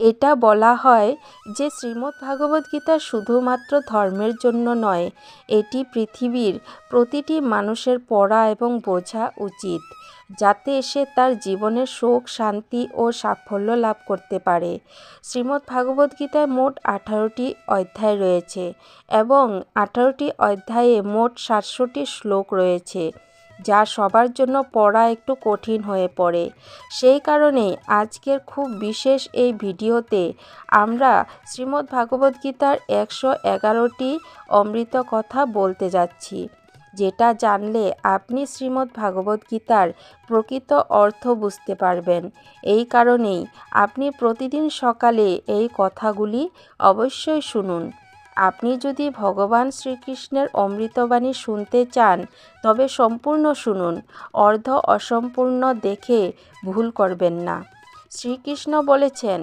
এটা বলা হয় যে শ্রীমদ্ ভাগবত শুধুমাত্র ধর্মের জন্য নয়, এটি পৃথিবীর প্রতিটি মানুষের পড়া এবং বোঝা উচিত, যাতে সে তার জীবনের সুখ, শান্তি ও সাফল্য লাভ করতে পারে। শ্রীমদ্ ভাগবত গীতায় মোট আঠারোটি অধ্যায় রয়েছে এবং আঠারোটি অধ্যায়ে মোট সাতশোটি শ্লোক রয়েছে। যা সবার জন্য পড়া একটু কঠিন হয়ে পড়ে। সেই কারণে আজকের খুব বিশেষ এই ভিডিওতে আমরা শ্রীমদ্ ভাগবত গীতার একশো এগারোটি অমৃত কথা বলতে যাচ্ছি, যেটা জানলে আপনি শ্রীমদ্ ভাগবত গীতার প্রকৃত অর্থ বুঝতে পারবেন। এই কারণেই আপনি প্রতিদিন সকালে এই কথাগুলি অবশ্যই শুনুন। আপনি যদি ভগবান শ্রীকৃষ্ণের অমৃতবাণী শুনতে চান, তবে সম্পূর্ণ শুনুন। অর্ধ অসম্পূর্ণ দেখে ভুল করবেন না। শ্রীকৃষ্ণ বলেছেন,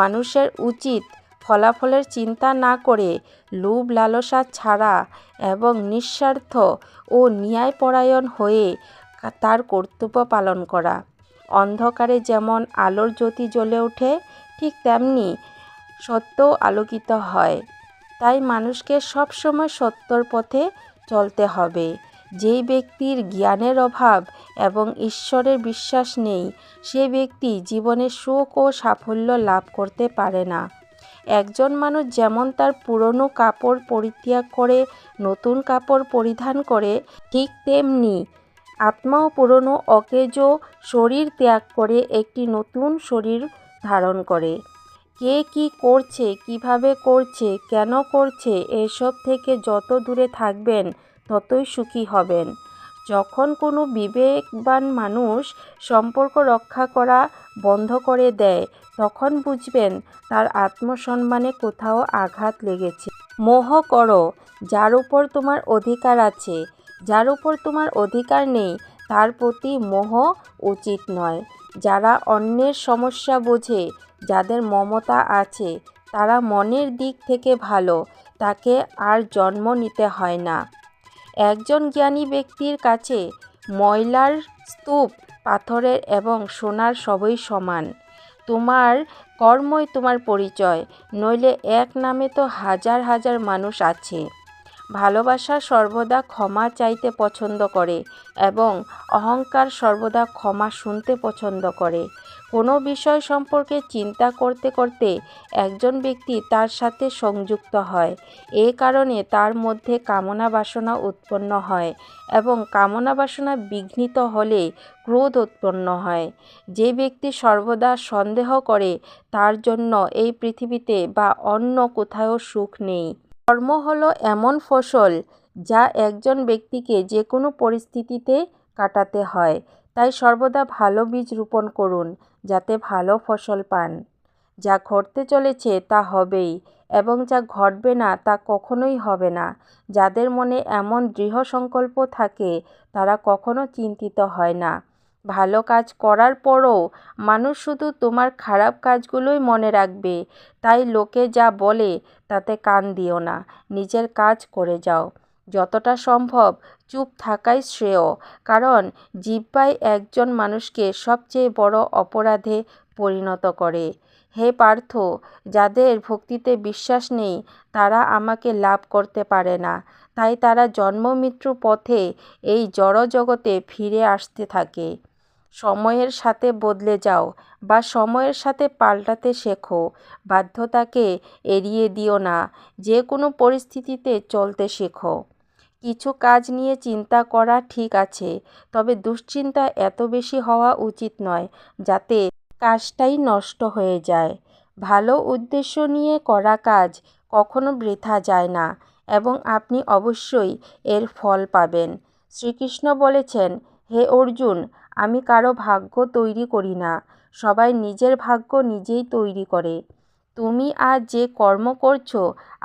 মানুষের উচিত ফলাফলের চিন্তা না করে লোভ লালসা ছাড়া এবং নিঃস্বার্থ ও ন্যায়পরায়ণ হয়ে তার কর্তব্য পালন করা। অন্ধকারে যেমন আলোর জ্যোতি জ্বলে ওঠে, ঠিক তেমনি সত্যও আলোকিত হয়। তাই মানুষকে সবসময় সত্যর পথে চলতে হবে। যেই ব্যক্তির জ্ঞানের অভাব এবং ঈশ্বরের বিশ্বাস নেই, সে ব্যক্তি জীবনে সুখ ও সাফল্য লাভ করতে পারে না। একজন মানুষ যেমন তার পুরনো কাপড় পরিত্যাগ করে, নতুন কাপড় পরিধান করে, ঠিক তেমনি আত্মাও পুরনো অকেজ শরীর ত্যাগ করে একটি নতুন শরীর ধারণ করে। কে কি করছে, কীভাবে করছে, কেন করছে, এসব থেকে যত দূরে থাকবেন, ততই সুখী হবেন। যখন কোনো বিবেকবান মানুষ সম্পর্ক রক্ষা করা বন্ধ করে দেয়, তখন বুঝবেন তার আত্মসম্মানে কোথাও আঘাত লেগেছে। মোহ করো, যার উপর তোমার অধিকার আছে। যার উপর তোমার অধিকার নেই, তার প্রতি মোহ উচিত নয়। যারা অন্যের সমস্যা বোঝে যাদের মমতা আছে, তারা মনের দিক থেকে ভালো, তাকে আর জন্ম নিতে হয় না। একজন জ্ঞানী ব্যক্তির কাছে ময়লার স্তূপ, পাথরের এবং সোনার সবই সমান। তোমার কর্মই তোমার পরিচয়, নইলে এক নামে তো হাজার হাজার মানুষ আছে। ভালোবাসা সর্বদা ক্ষমা চাইতে পছন্দ করে এবং অহংকার সর্বদা ক্ষমা শুনতে পছন্দ করে। কোনো বিষয় সম্পর্কে চিন্তা করতে করতে একজন ব্যক্তি তার সাথে সংযুক্ত হয়। এ কারণে তার মধ্যে কামনা বাসনা উৎপন্ন হয় এবং কামনা বাসনা বিঘ্নিত হলে ক্রোধ উৎপন্ন হয়। যে ব্যক্তি সর্বদা সন্দেহ করে, তার জন্য এই পৃথিবীতে বা অন্য কোথাও সুখ নেই। কর্ম হলো এমন ফসল যা একজন ব্যক্তিকে যে কোনো পরিস্থিতিতে কাটাতে হয়। তাই সর্বদা ভালো বীজ রোপণ করুন। যাতে ভালো ফসল পান। যা ঘটতে চলেছে তা হবেই এবং যা ঘটবে না তা কখনোই হবে না। যাদের মনে এমন দৃঢ় সংকল্প থাকে, তারা কখনো চিন্তিত হয় না। ভালো কাজ করার পরও মানুষ শুধু তোমার খারাপ কাজগুলোই মনে রাখবে, তাই লোকে যা বলে তাতে কান দিও না, নিজের কাজ করে যাও। যতটা সম্ভব চুপ থাকাই শ্রেয়। কারণ জিব্বাই একজন মানুষকে সবচেয়ে বড় অপরাধে পরিণত করে। হে পার্থ, যাদের ভক্তিতে বিশ্বাস নেই, তারা আমাকে লাভ করতে পারে না। তাই তারা জন্ম মৃত্যু পথে এই জড় জগতে ফিরে আসতে থাকে। সময়ের সাথে বদলে যাও বা সময়ের সাথে পাল্টাতে শেখো। বাধ্যতাকে এড়িয়ে দিও না। যে কোনো পরিস্থিতিতে চলতে শেখো। কিছু কাজ নিয়ে চিন্তা করা ঠিক আছে, তবে দুশ্চিন্তা এত বেশি হওয়া উচিত নয় যাতে কাজটাই নষ্ট হয়ে যায়। ভালো উদ্দেশ্য নিয়ে করা কাজ কখনো বৃথা যায় না এবং আপনি অবশ্যই এর ফল পাবেন। শ্রীকৃষ্ণ বলেছেন, হে অর্জুন, আমি কারও ভাগ্য তৈরি করি না, সবাই নিজের ভাগ্য নিজেই তৈরি করে। তুমি আজ যে কর্ম করছ,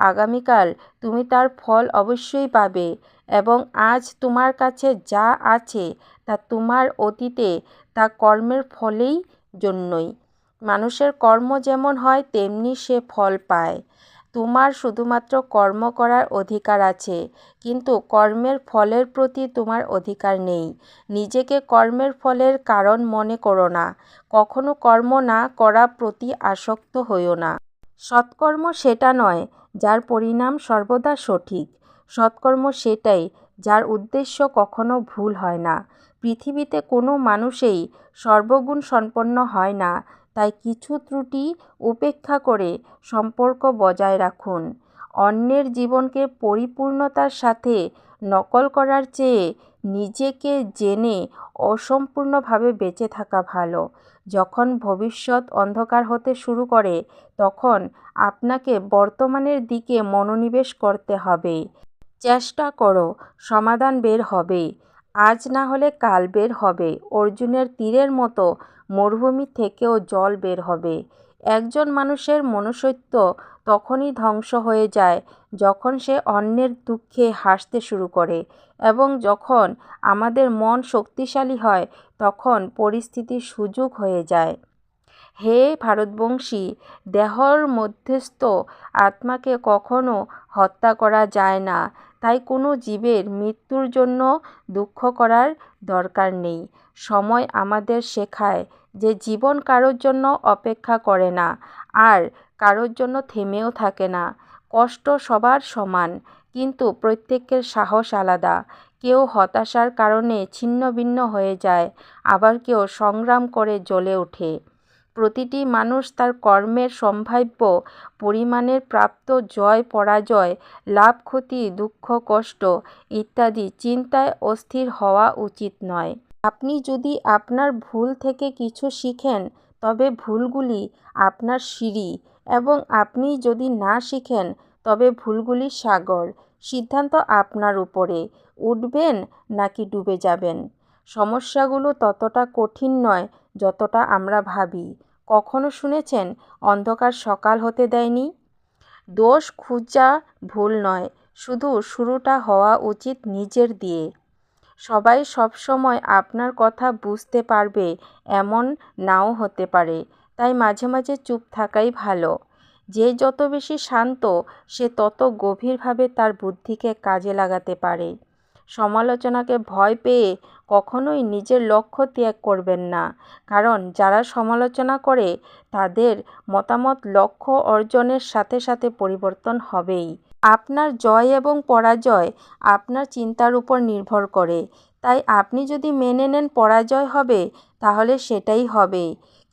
আগামীকাল তুমি তার ফল অবশ্যই পাবে এবং আজ তোমার কাছে যা আছে তা তোমার অতীতে তা কর্মের ফলেই জন্যই। মানুষের কর্ম যেমন হয়, তেমনি সে ফল পায়। তোমার শুধুমাত্র কর্ম করার অধিকার আছে, কিন্তু কর্মের ফলের প্রতি তোমার অধিকার নেই। নিজেকে কর্মের ফলের কারণ মনে করো না। কখনো কর্ম না করা প্রতি আসক্ত হইও না। সৎকর্ম সেটা নয়, যার পরিণাম সর্বদা সঠিক। সৎকর্ম সেটাই, যার উদ্দেশ্য কখনো ভুল হয় না। পৃথিবীতে কোনো মানুষেই সর্বগুণ সম্পন্ন হয় না তাই কিছু ত্রুটি উপেক্ষা করে সম্পর্ক বজায় রাখুন। অন্যের জীবনকে পরিপূর্ণতার সাথে নকল করার চেয়ে নিজেকে জেনে অসম্পূর্ণভাবে বেঁচে থাকা ভালো। যখন ভবিষ্যৎ অন্ধকার হতে শুরু করে, তখন আপনাকে বর্তমানের দিকে মনোনিবেশ করতে হবে। চেষ্টা করো, সমাধান বের হবে। আজ না হলে কাল বের হবে। অর্জুনের তীরের মতো মরুভূমি থেকেও জল বের হবে। একজন মানুষের মনুষ্যত্ব তখনই ধ্বংস হয়ে যায় যখন সে অন্যের দুঃখে হাসতে শুরু করে এবং যখন আমাদের মন শক্তিশালী হয় তখন পরিস্থিতির সুযোগ হয়ে যায়। হে ভারতবংশী, দেহর মধ্যস্থ আত্মাকে কখনো হত্যা করা যায় না, তাই কোনো জীবের মৃত্যুর জন্য দুঃখ করার দরকার নেই। সময় আমাদের শেখায় যে জীবন কারোর জন্য অপেক্ষা করে না, আর কারোর জন্য থেমেও থাকে না। কষ্ট সবার সমান, কিন্তু প্রত্যেকের সাহস আলাদা। কেউ হতাশার কারণে ছিন্ন ভিন্ন হয়ে যায়, আবার কেউ সংগ্রাম করে জ্বলে ওঠে। প্রতিটি মানুষ তার কর্মের সম্ভাব্য পরিমাণের প্রাপ্ত জয়, পরাজয়, লাভ, ক্ষতি, দুঃখ, কষ্ট ইত্যাদি চিন্তায় অস্থির হওয়া উচিত নয়। আপনি যদি আপনার ভুল থেকে কিছু শিখেন, তবে ভুলগুলি আপনার সিঁড়ি এবং আপনি যদি না শিখেন, তবে ভুলগুলি সাগর। সিদ্ধান্ত আপনার উপরে। উঠবেন নাকি ডুবে যাবেন? সমস্যাগুলো ততটা কঠিন নয় যতটা আমরা ভাবি। কখনো শুনেছেন, অন্ধকার সকাল হতে দেয়নি? দোষ খুঁজা ভুল নয়, শুধু শুরুটা হওয়া উচিত নিজের দিয়ে। সবাই সবসময় আপনার কথা বুঝতে পারবে, এমন নাও হতে পারে। তাই মাঝে মাঝে চুপ থাকাই ভালো। যে যত বেশি শান্ত, সে তত গভীরভাবে তার বুদ্ধিকে কাজে লাগাতে পারে। সমালোচনাকে ভয় পেয়ে কখনোই নিজের লক্ষ্য ত্যাগ করবেন না। কারণ যারা সমালোচনা করে, তাদের মতামত লক্ষ্য অর্জনের সাথে সাথে পরিবর্তন হবেই। আপনার জয় এবং পরাজয় আপনার চিন্তার উপর নির্ভর করে। তাই আপনি যদি মেনে নেন পরাজয় হবে, তাহলে সেটাই হবে।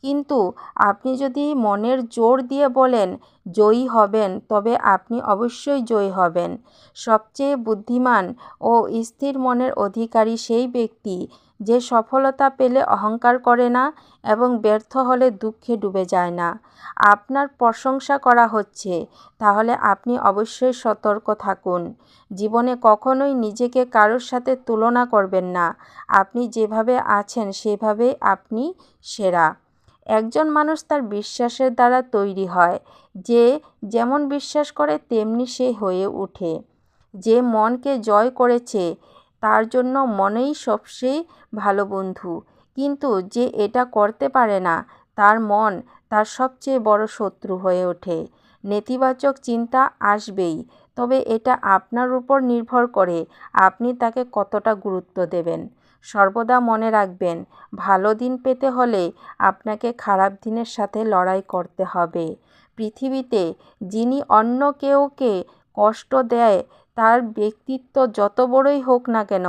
কিন্তু আপনি যদি মনের জোর দিয়ে বলেন, জয়ী হবেন তবে আপনি অবশ্যই জয়ী হবেন। সবচেয়ে বুদ্ধিমান ও স্থির মনের অধিকারী সেই ব্যক্তি যে সফলতা পেলে অহংকার করে না এবং ব্যর্থ হলে দুঃখে ডুবে যায় না। আপনার প্রশংসা করা হচ্ছে, তাহলে আপনি অবশ্যই সতর্ক থাকুন। জীবনে কখনোই নিজেকে কারোর সাথে তুলনা করবেন না। আপনি যেভাবে আছেন সেভাবে আপনি সেরা। একজন মানুষ তার বিশ্বাসের দ্বারা তৈরি হয়। যে যেমন বিশ্বাস করে, তেমনি সে হয়ে ওঠে। যে মনকে জয় করেছে তার জন্য মনেই সবচেয়ে ভালো বন্ধু। কিন্তু যে এটা করতে পারে না, তার মন তার সবচেয়ে বড় শত্রু হয়ে ওঠে। নেতিবাচক চিন্তা আসবেই, তবে এটা আপনার উপর নির্ভর করে আপনি তাকে কতটা গুরুত্ব দেবেন। সর্বদা মনে রাখবেন, ভালো দিন পেতে হলে আপনাকে খারাপ দিনের সাথে লড়াই করতে হবে। পৃথিবীতে যিনি অন্য কেউকে কষ্ট দেয় তার ব্যক্তিত্ব যত বড়ই হোক না কেন,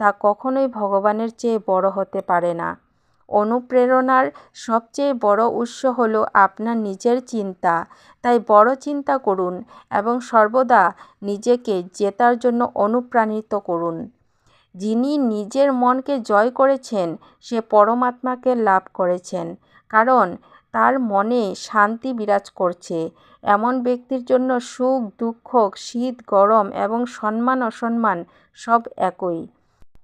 তা কখনোই ভগবানের চেয়ে বড় হতে পারে না। অনুপ্রেরণার সবচেয়ে বড় উৎস হল আপনার নিজের চিন্তা। তাই বড় চিন্তা করুন এবং সর্বদা নিজেকে জেতার জন্য অনুপ্রাণিত করুন। যিনি নিজের মনকে জয় করেছেন, সে পরমাত্মাকে লাভ করেছেন। কারণ তার মনে শান্তি বিরাজ করছে। এমন ব্যক্তির জন্য সুখ, দুঃখ, শীত, গরম এবং সম্মান অসম্মান সব একই।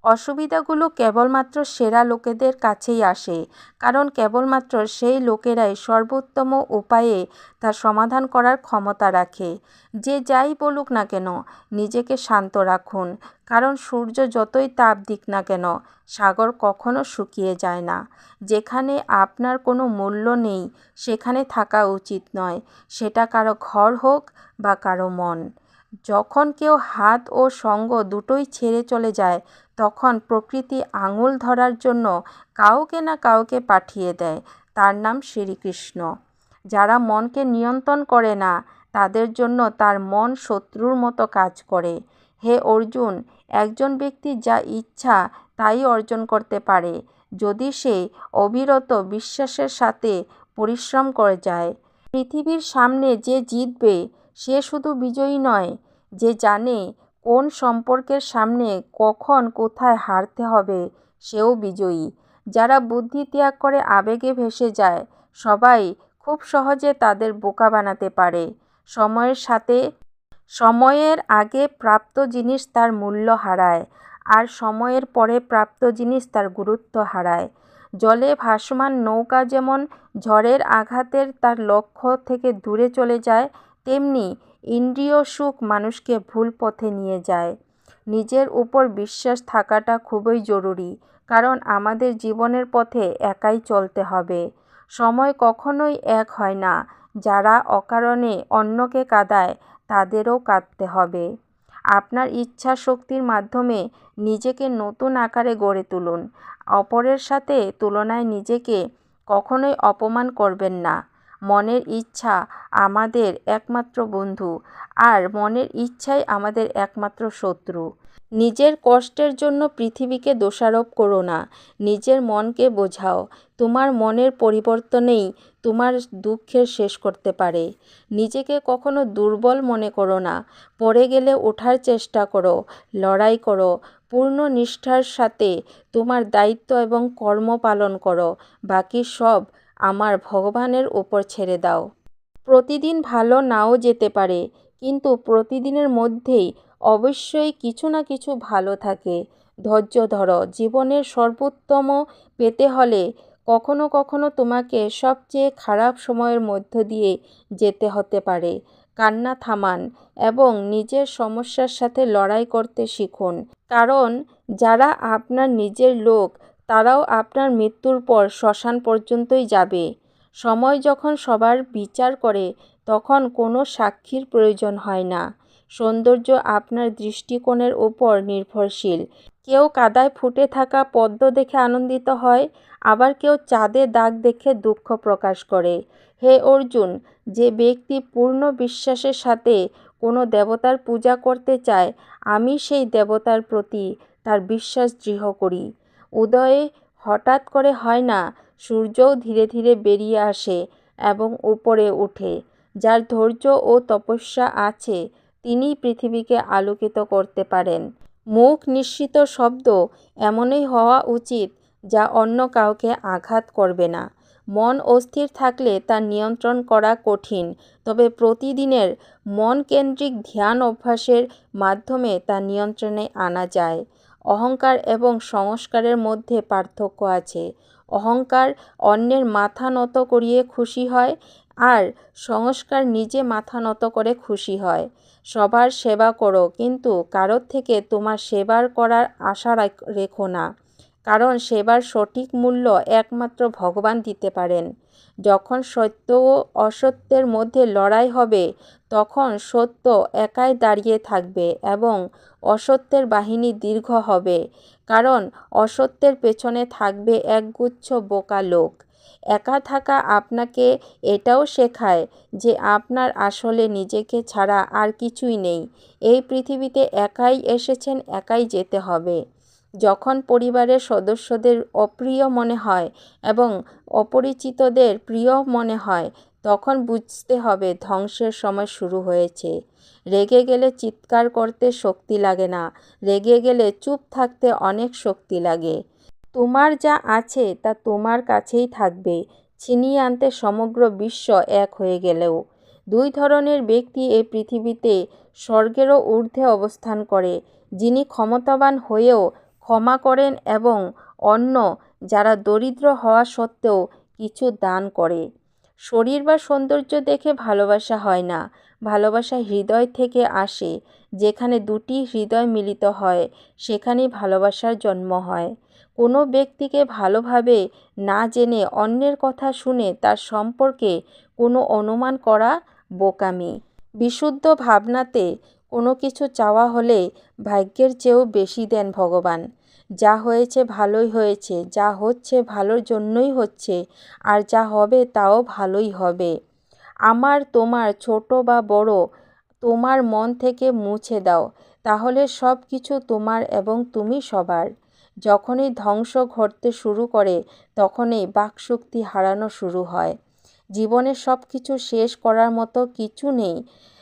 অসুবিধাগুলো কেবলমাত্র সেরা লোকেদের কাছেই আসে, কারণ কেবলমাত্র সেই লোকেরাই সর্বোত্তম উপায়ে তার সমাধান করার ক্ষমতা রাখে। যে যাই বলুক না কেন, নিজেকে শান্ত রাখুন, কারণ সূর্য যতই তাপ দিক না কেন, সাগর কখনো শুকিয়ে যায় না। যেখানে আপনার কোনো মূল্য নেই, সেখানে থাকা উচিত নয়, সেটা কারও ঘর হোক বা কারও মন। যখন কেউ হাত ও সঙ্গ দুটোই ছেড়ে চলে যায়, তখন প্রকৃতি আঙুল ধরার জন্য কাউকে না কাউকে পাঠিয়ে দেয়। তার নাম শ্রীকৃষ্ণ। যারা মনকে নিয়ন্ত্রণ করে না, তাদের জন্য তার মন শত্রুর মতো কাজ করে। হে অর্জুন, একজন ব্যক্তি যা ইচ্ছা তাই অর্জন করতে পারে। যদি সে অবিরত বিশ্বাসের সাথে পরিশ্রম করে যায়, পৃথিবীর সামনে যে জিতবে সে শুধু বিজয়ী নয়, যে জানে কোন সম্পর্কের সামনে কখন কোথায় হারতে হবে, সেও বিজয়ী। যারা বুদ্ধি ত্যাগ করে আবেগে ভেসে যায়, সবাই খুব সহজে তাদের বোকা বানাতে পারে। সময়ের সাথে সময়ের আগে প্রাপ্ত জিনিস তার মূল্য হারায়, আর সময়ের পরে প্রাপ্ত জিনিস তার গুরুত্ব হারায়। জলে ভাসমান নৌকা যেমন ঝড়ের আঘাতের তার লক্ষ্য থেকে দূরে চলে যায় তেমনি ইন্দ্রিয় সুখ মানুষকে ভুল পথে নিয়ে যায়। নিজের উপর বিশ্বাস থাকাটা খুবই জরুরি, কারণ আমাদের জীবনের পথে একাই চলতে হবে। সময় কখনোই এক হয় না, যারা অকারণে অন্যকে কাঁদায় তাদেরও কাঁদতে হবে। আপনার ইচ্ছা শক্তির মাধ্যমে নিজেকে নতুন আকারে গড়ে তুলুন, অপরের সাথে তুলনায় নিজেকে কখনোই অপমান করবেন না। মনের ইচ্ছা আমাদের একমাত্র বন্ধু আর মনের ইচ্ছাই আমাদের একমাত্র শত্রু। নিজের কষ্টের জন্য পৃথিবীকে দোষারোপ করো না। নিজের মনকে বোঝাও। তোমার মনের পরিবর্তনেই তোমার দুঃখের শেষ করতে পারে। নিজেকে কখনো দুর্বল মনে করো না। পড়ে গেলে ওঠার চেষ্টা করো। লড়াই করো। পূর্ণ নিষ্ঠার সাথে তোমার দায়িত্ব এবং কর্ম পালন করো। বাকি সব আমার ভগবানের ওপর ছেড়ে দাও। প্রতিদিন ভালো নাও যেতে পারে, কিন্তু প্রতিদিনের মধ্যেই অবশ্যই কিছু না কিছু ভালো থাকে। ধৈর্য ধরো, জীবনের সর্বোত্তম পেতে হলে কখনো কখনো তোমাকে সবচেয়ে খারাপ সময়ের মধ্য দিয়ে যেতে হতে পারে। কান্না থামান এবং নিজের সমস্যার সাথে লড়াই করতে শিখুন। কারণ যারা আপনার নিজের লোক তারাও আপনার মৃত্যুর পর শ্মশান পর্যন্তই যাবে। সময় যখন সবার বিচার করে, তখন কোনো সাক্ষীর প্রয়োজন হয় না। সৌন্দর্য আপনার দৃষ্টিকোণের ওপর নির্ভরশীল। কেউ কাদায় ফুটে থাকা পদ্ম দেখে আনন্দিত হয়, আবার কেউ চাঁদে দাগ দেখে দুঃখ প্রকাশ করে। হে অর্জুন, যে ব্যক্তি পূর্ণ বিশ্বাসের সাথে কোনো দেবতার পূজা করতে চায়, আমি সেই দেবতার প্রতি তার বিশ্বাস দৃঢ় করি। উদয়ে হঠাৎ করে হয় না, সূর্যও ধীরে ধীরে বেরিয়ে আসে এবং উপরে ওঠে। যার ধৈর্য ও তপস্যা আছে তিনি পৃথিবীকে আলোকিত করতে পারেন। মুখ নিঃসৃত শব্দ এমনই হওয়া উচিত যা অন্য কাউকে আঘাত করবে না। মন অস্থির থাকলে তা নিয়ন্ত্রণ করা কঠিন, তবে প্রতিদিনের মন কেন্দ্রিক ধ্যান অভ্যাসের মাধ্যমে তা নিয়ন্ত্রণে আনা যায়। অহংকার এবং সংস্কারের মধ্যে পার্থক্য আছে। অহংকার অন্যের মাথা নত করিয়ে খুশি হয় আর সংস্কার নিজে মাথা নত করে খুশি হয়। সবার সেবা করো, কিন্তু কারোর থেকে তোমার সেবার করার আশা রেখো না। কারণ সেবার সঠিক মূল্য একমাত্র ভগবান দিতে পারেন। যখন সত্য ও অসত্যের মধ্যে লড়াই হবে, তখন সত্য একাই দাঁড়িয়ে থাকবে এবং অসত্যের বাহিনী দীর্ঘ হবে, কারণ অসত্যের পেছনে থাকবে একগুচ্ছ বোকা লোক। একা থাকা আপনাকে এটাও শেখায় যে আপনার আসলে নিজেকে ছাড়া আর কিছুই নেই। এই পৃথিবীতে একাই এসেছেন, একাই যেতে হবে। যখন পরিবারের সদস্যদের অপ্রিয় মনে হয় এবং অপরিচিতদের প্রিয় মনে হয় তখন বুঝতে হবে ধ্বংসের সময় শুরু হয়েছে। রেগে গেলে চিৎকার করতে শক্তি লাগে না। রেগে গেলে চুপ থাকতে অনেক শক্তি লাগে। তোমার যা আছে তা তোমার কাছেই থাকবে। ছিনিয়ে আনতে সমগ্র বিশ্ব এক হয়ে গেলেও। দুই ধরনের ব্যক্তি এই পৃথিবীতে স্বর্গেরও ঊর্ধ্বে অবস্থান করে, যিনি ক্ষমতাবান হয়েও ক্ষমা করেন এবং অন্য যারা দরিদ্র হওয়া সত্ত্বেও কিছু দান করে। শরীর বা সৌন্দর্য দেখে ভালোবাসা হয় না। ভালোবাসা হৃদয় থেকে আসে, যেখানে দুটি হৃদয় মিলিত হয়, সেখানেই ভালোবাসার জন্ম হয়। কোনো ব্যক্তিকে ভালোভাবে না জেনে অন্যের কথা শুনে তার সম্পর্কে কোনো অনুমান করা বোকামি। বিশুদ্ধ ভাবনাতে কোনো কিছু চাওয়া হলে ভাগ্যের চেয়েও বেশি দেন ভগবান। যা হয়েছে ভালোই হয়েছে, যা হচ্ছে ভালোর জন্যই হচ্ছে, আর যা হবে তাও ভালোই হবে। আমার, তোমার, ছোট বা বড়, তোমার মন থেকে মুছে দাও, তাহলে সব কিছু তোমার এবং তুমি সবার। যখনই ধ্বংস ঘটতে শুরু করে, তখনই বাকশক্তি হারানো শুরু হয়। জীবনে সব কিছু শেষ করার মতো কিছু নেই।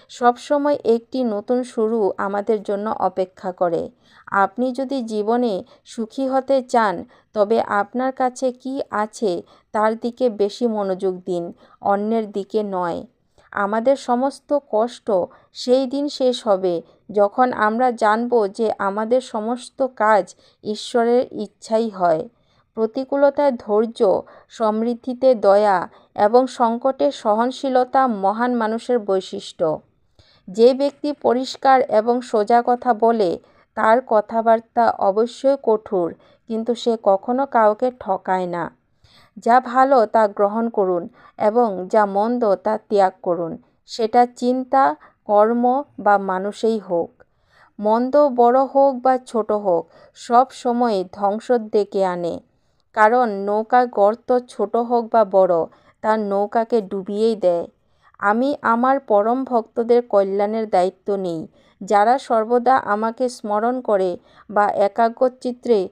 সবসময় একটি নতুন শুরু আমাদের জন্য অপেক্ষা করে। আপনি যদি জীবনে সুখী হতে চান, তবে আপনার কাছে কি আছে তার দিকে বেশি মনোযোগ দিন, অন্যের দিকে নয়। আমাদের সমস্ত কষ্ট সেই দিন শেষ হবে যখন আমরা জানব যে আমাদের সমস্ত কাজ ঈশ্বরের ইচ্ছাই হয়। প্রতিকূলতায় ধৈর্য, সমৃদ্ধিতে দয়া এবং সংকটে সহনশীলতা মহান মানুষের বৈশিষ্ট্য। যে ব্যক্তি পরিষ্কার এবং সোজা কথা বলে, তার কথাবার্তা অবশ্যই কঠোর, কিন্তু সে কখনো কাউকে ঠকায় না। যা ভালো তা গ্রহণ করুন এবং যা মন্দ তা ত্যাগ করুন, সেটা চিন্তা, কর্ম বা মানুষেই হোক। মন্দ বড় হোক বা ছোট হোক, সব সময় ধ্বংস ডেকে আনে। কারণ নৌকা গর্ত ছোট হোক বা বড়, তার নৌকাকে ডুবিয়েই দেয়। আমি আমার পরম ভক্তদের কল্যাণের দায়িত্ব নিই। যারা সর্বদা আমাকে স্মরণ করে বা একাগ্রচিত্রে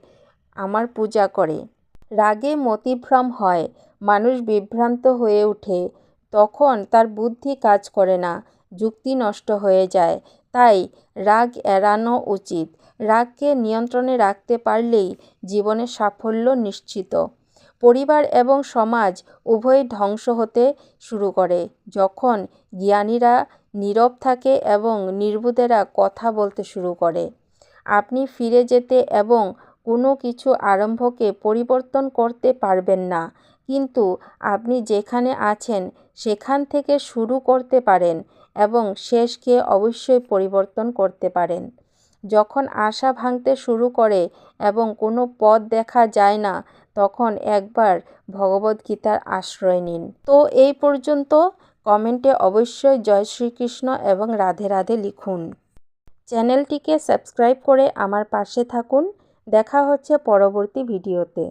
আমার পূজা করে। রাগে মতিভ্রম হয়, মানুষ বিভ্রান্ত হয়ে ওঠে। তখন তার বুদ্ধি কাজ করে না, যুক্তি নষ্ট হয়ে যায়। তাই রাগ এড়ানো উচিত। রাগকে নিয়ন্ত্রণে রাখতে পারলেই জীবনে সাফল্য নিশ্চিত। পরিবার এবং সমাজ উভয়ই ধ্বংস হতে শুরু করে। যখন জ্ঞানীরা নীরব থাকে এবং নির্বুধেরা কথা বলতে শুরু করে, আপনি ফিরে যেতে এবং কোনো কিছু আরম্ভকে পরিবর্তন করতে পারবেন না। কিন্তু আপনি যেখানে আছেন, সেখান থেকে শুরু করতে পারেন এবং শেষকে অবশ্যই পরিবর্তন করতে পারেন। যখন আশা ভাঙতে শুরু করে এবং কোনো পথ দেখা যায় না তখন একবার ভগবদ্গীতার আশ্রয় নিন। তো এই পর্যন্ত কমেন্টে অবশ্যই জয় শ্রীকৃষ্ণ এবং রাধে রাধে লিখুন। চ্যানেলটিকে সাবস্ক্রাইব করে আমার পাশে থাকুন। দেখা হচ্ছে পরবর্তী ভিডিওতে।